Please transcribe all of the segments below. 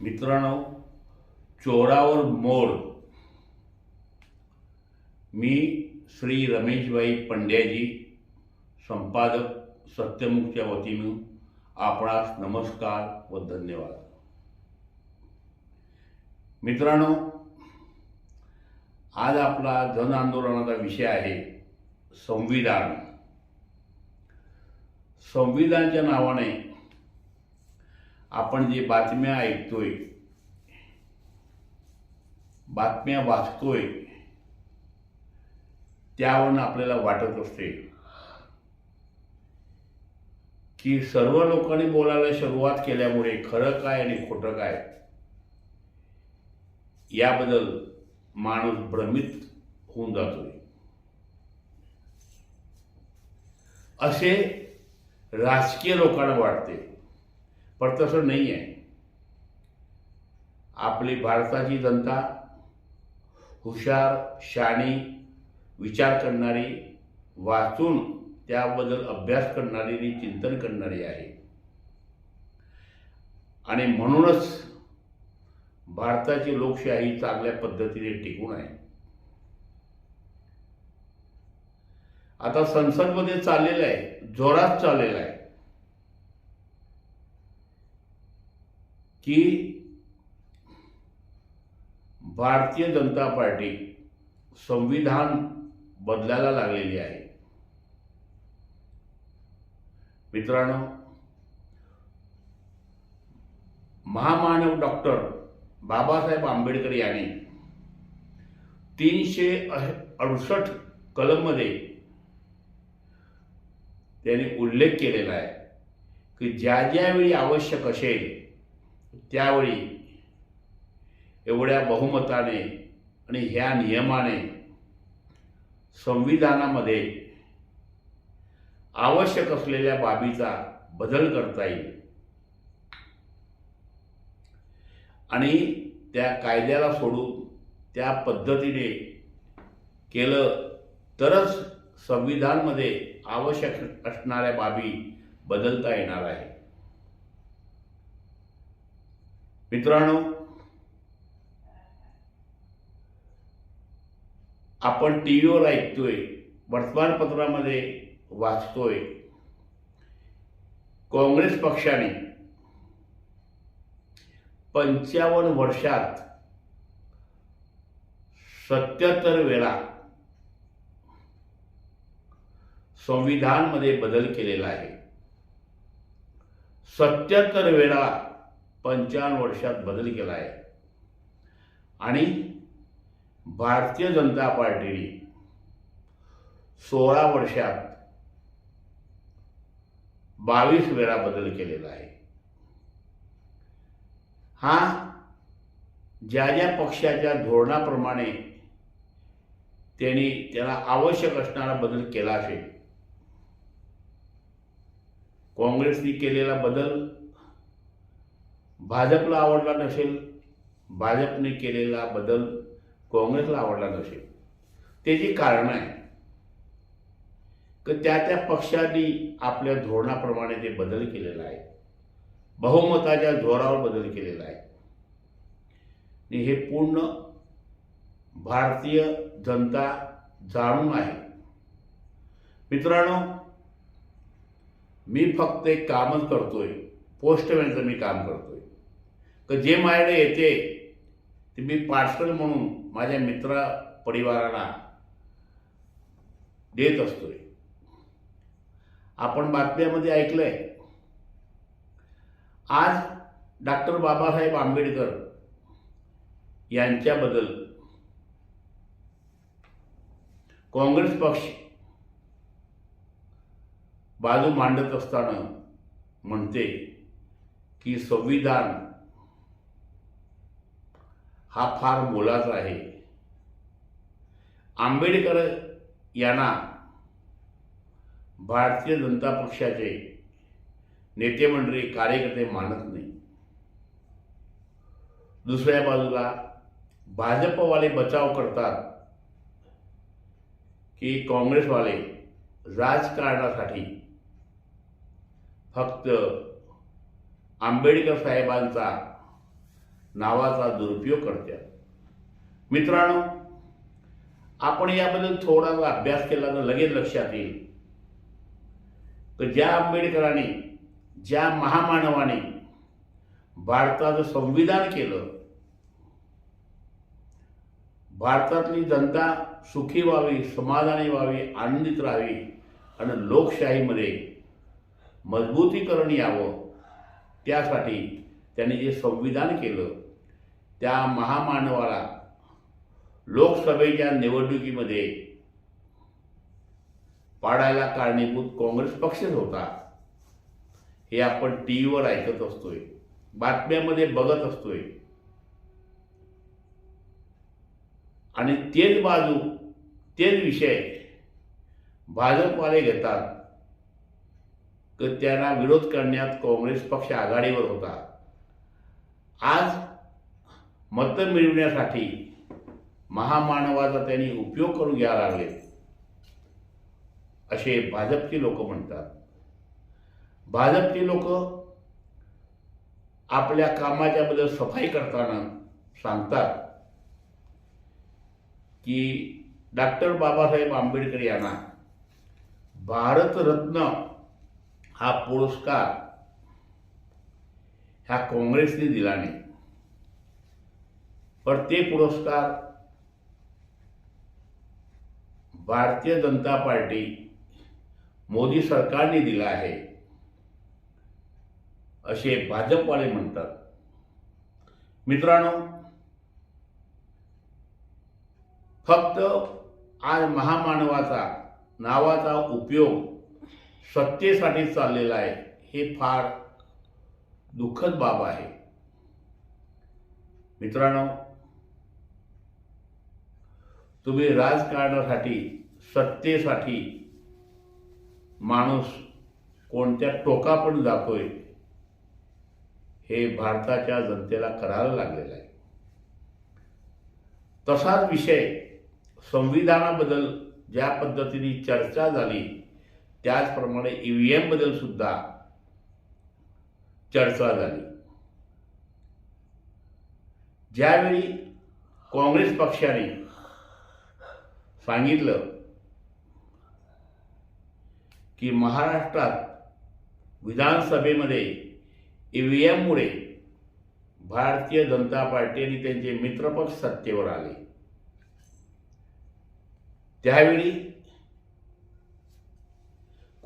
मित्रांनो चोरावर मोर. मी श्री रमेशभाई पंड्याजी संपादक सत्यमुखच्या वतीनं आपणास नमस्कार व धन्यवाद. मित्रांनो आज आपला जन आंदोलनाचा विषय आहे संविधान. संविधानच्या नावाने आपण जे बातम्या ऐकतोय बातम्या वाचतोय त्यावरून आपल्याला वाटत असते की सर्व लोकांनी बोलायला सुरुवात केल्यामुळे खरं काय आणि खोटं काय याबद्दल माणूस भ्रमित होऊन जातोय. असे राजकीय लोकांना वाटते पण तसं नाही आहे आपली भारताची जनता हुशार शाणी विचार करणारी वाचून त्याबद्दल अभ्यास करणारी आणि चिंतन करणारी आहे. आणि म्हणूनच भारताची लोकशाही चांगल्या पद्धतीने टिकून आहे. आता संसदमध्ये चाललेलं आहे जोरात चाललेलं आहे. की भारतीय जनता पार्टी संविधान बदलायला लागलेली आहे. मित्रांनो महामानव डॉक्टर बाबासाहेब आंबेडकर यांनी तीनशे अडुसष्ट कलममध्ये त्यांनी उल्लेख केलेला आहे की ज्या ज्यावेळी आवश्यक असेल त्यावेळी एवढ्या बहुमताने आणि ह्या नियमाने संविधानामध्ये आवश्यक असलेल्या बाबीचा बदल करता येईल. आणि त्या कायद्याला सोडून त्या पद्धतीने केलं तरच संविधानमध्ये आवश्यक असणाऱ्या बाबी बदलता येणार आहे मित्रांनो आपण टी व्हीवर ऐकतोय वर्तमानपत्रामध्ये वाचतोय. काँग्रेस पक्षाने पंचावन्न वर्षात सत्याहत्तर वेळा संविधानमध्ये बदल केलेला आहे. सत्याहत्तर वेळा पंचावन्न वर्षात बदल केला आहे आणि भारतीय जनता पार्टीने सोळा वर्षात बावीस वेळा बदल केलेला आहे. हा ज्या ज्या पक्षाच्या धोरणाप्रमाणे त्यांनी त्याला आवश्यक असणारा बदल केला असेल काँग्रेसने केलेला बदल भाजपला आवडला नसेल भाजपने केलेला बदल काँग्रेसला आवडला नसेल. त्याची कारण आहे की त्या त्या पक्षांनी आपल्या धोरणाप्रमाणे ते बदल केलेला आहे बहुमताच्या जोरावर बदल केलेला आहे आणि हे पूर्ण भारतीय जनता जाणून आहे. मित्रांनो मी फक्त एक कामच करतोय. पोस्टमॅनचं मी काम करतोय. की जे माझ्याकडे येते ते मी पार्सल म्हणून माझ्या मित्र परिवाराला देत असतोय. आपण बातम्यामध्ये ऐकलंय. आज डॉक्टर बाबासाहेब आंबेडकर यांच्याबद्दल काँग्रेस पक्ष बाजू मांडत असताना म्हणते की संविधान हा फार मोलाचा आहे. आंबेडकर यांना भारतीय जनता पक्षाचे नेते मंडळी कार्यकर्ते मानत नाही. दुसऱ्या बाजूला भाजपवाले बचाव करतात की काँग्रेसवाले राजकारणासाठी फक्त आंबेडकर साहेबांचा नावाचा दुरुपयोग करतात मित्रांनो आपण याबद्दल थोडासा अभ्यास केला तर लगेच लक्षात येईल. तर ज्या आंबेडकरांनी ज्या महामानवाने भारताचं संविधान केलं भारतातली जनता सुखी व्हावी समाधानी व्हावी आनंदित राहावी आणि लोकशाहीमध्ये मजबूतीकरण यावं त्यासाठी त्यांनी जे संविधान केलं त्या महामानवाला लोकसभेच्या निवडणुकीमध्ये पाडायला कारणीभूत काँग्रेस पक्षच होता. हे आपण टी व्हीवर ऐकत असतोय बातम्यामध्ये बघत असतोय. आणि तेच बाजू तेच विषय भाजपवाले घेतात. तर त्यांना विरोध करण्यात काँग्रेस पक्ष आघाडीवर होता. आज मतं मिळवण्यासाठी महामानवाचा त्यांनी उपयोग करून घ्यायला लागले. असे भाजपचे लोक म्हणतात. भाजपचे लोक आपल्या कामाच्या बद्दल सफाई करताना सांगतात की डॉक्टर बाबासाहेब आंबेडकर यांना भारतरत्न हा पुरस्कार ह्या काँग्रेसने दिला नाही. पण ते पुरस्कार भारतीय जनता पार्टी मोदी सरकारने दिला आहे असे भाजपवाले म्हणतात. मित्रांनो फक्त आज महामानवाचा नावाचा उपयोग सत्तेसाठी चाललेला आहे हे फार दुःखद बाब आहे. मित्रांनो तुम्ही राजकारणासाठी सत्तेसाठी माणूस कोणत्या टोका पण जातोय हे भारताच्या जनतेला करायला लागलेलं आहे. तसाच विषय संविधानाबद्दल ज्या पद्धतीने चर्चा झाली त्याचप्रमाणे ई व्ही एमबद्दल सुद्धा चर्चा झाली. ज्यावेळी काँग्रेस पक्षाने सांगितलं की महाराष्ट्रात विधानसभेमध्ये E V एममुळे Bharatiya Janata party आणि त्यांचे मित्रपक्ष सत्तेवर आले. त्यावेळी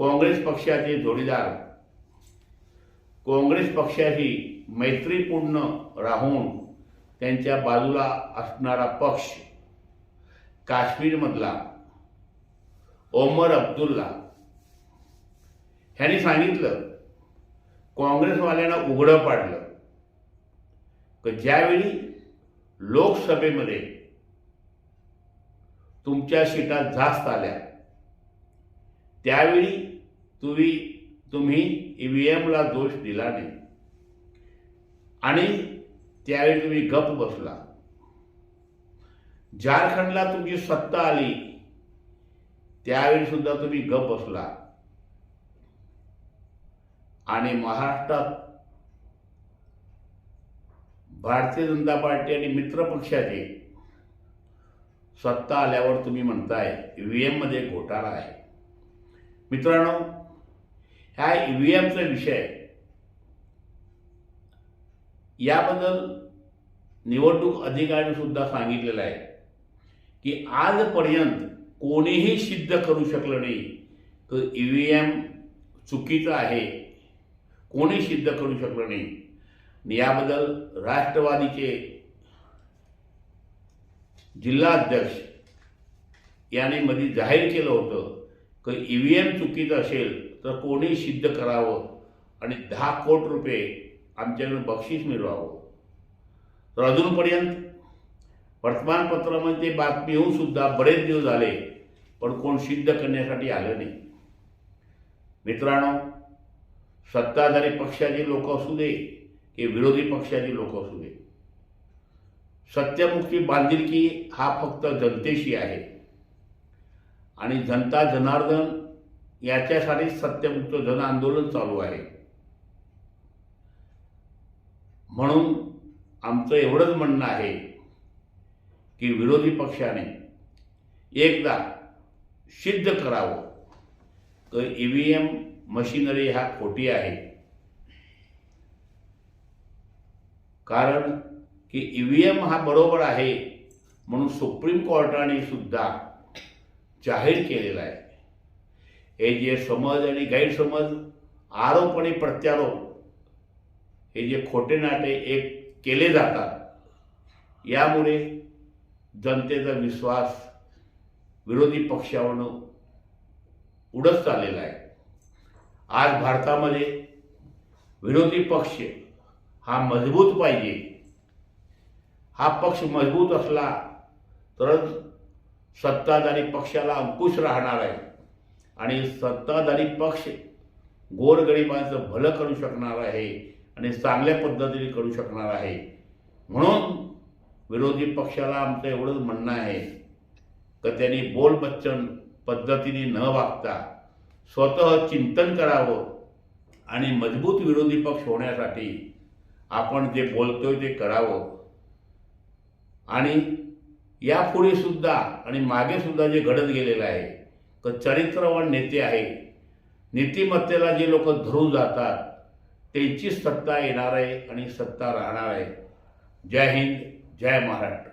काँग्रेस पक्षाचे जोडीदार काँग्रेस पक्षाशी मैत्रीपूर्ण राहून त्यांच्या बाजूला असणारा पक्ष काश्मीरमधला ओमर अब्दुल्ला. ह्यांनी सांगितलं काँग्रेसवाल्यांना उघडं पाडलं. की ज्यावेळी लोकसभेमध्ये तुमच्या सीटा जास्त आल्या त्यावेळी तुम्ही तुम्ही ई व्ही एमला दोष दिला नाही. आणि त्यावेळी तुम्ही गप बसला. झारखंडला तुमची सत्ता आली. त्यावेळी सुद्धा तुम्ही गप बसला. आणि महाराष्ट्रात भारतीय जनता पार्टी आणि मित्र पक्षाचे सत्ता आल्यावर तुम्ही म्हणताय ई व्ही एममध्ये घोटाळा आहे. मित्रांनो ह्या ई व्ही एमचा विषय याबद्दल निवडणूक अधिकाऱ्यांनी सुद्धा सांगितलेलं आहे की आजपर्यंत कोणीही सिद्ध करू शकलं नाही. तर ई व्ही एम चुकीचं आहे. कोणी सिद्ध करू शकलं नाही. याबद्दल राष्ट्रवादीचे जिल्हाध्यक्ष याने मध्ये जाहीर केलं होतं का ई व्ही एम चुकीचं असेल तर कोणी सिद्ध करावं आणि दहा कोट रुपये आमच्याकडून बक्षीस मिळवावं. तर अजूनपर्यंत वर्तमानपत्रामध्ये बातमी येऊन सुद्धा बरेच दिवस झाले पण कोण सिद्ध करण्यासाठी आलं नाही. मित्रांनो सत्ताधारी पक्षाचे लोक असू दे की विरोधी पक्षाचे लोक असू दे. सत्यमुखी बांधिलकी हा फक्त जनतेशी आहे. आणि जनता जनार्दन याच्यासाठी सत्यमुक्त जन आंदोलन चालू आहे. म्हणून आमचं एवढंच म्हणणं आहे की विरोधी पक्षाने एकदा सिद्ध करावं. की ई व्ही एम मशिनरी ह्या खोटी आहे. कारण की ई व्ही एम हा बरोबर आहे म्हणून सुप्रीम कोर्टाने सुद्धा जाहीर केलेला आहे. हे जे समज आणि गैरसमज आरोप आणि प्रत्यारोप हे जे खोटे नाटे एक केले जातात यामुळे जनतेचा विश्वास विरोधी पक्षावरून उडत चाललेला आहे. आज भारतामध्ये विरोधी पक्ष हा मजबूत पाहिजे. हा पक्ष मजबूत असला तरच सत्ताधारी पक्षाला अंकुश राहणार आहे. आणि सत्ताधारी पक्ष गोरगरिबांचं भलं करू शकणार आहे आणि चांगल्या पद्धतीने करू शकणार आहे. म्हणून विरोधी पक्षाला आमचं एवढंच म्हणणं आहे की त्यांनी बोलबच्चन पद्धतीने न वागता स्वतः चिंतन करावं आणि मजबूत विरोधी पक्ष होण्यासाठी आपण जे बोलतोय ते करावं. आणि यापुढे सुद्धा आणि मागे सुद्धा जे घडत गेलेलं आहे तर चरित्रवान नेते आहे नीतिमत्तेला जे लोक धरून जातात त्यांचीच सत्ता येणार आहे आणि सत्ता राहणार आहे. जय हिंद जय महाराष्ट्र.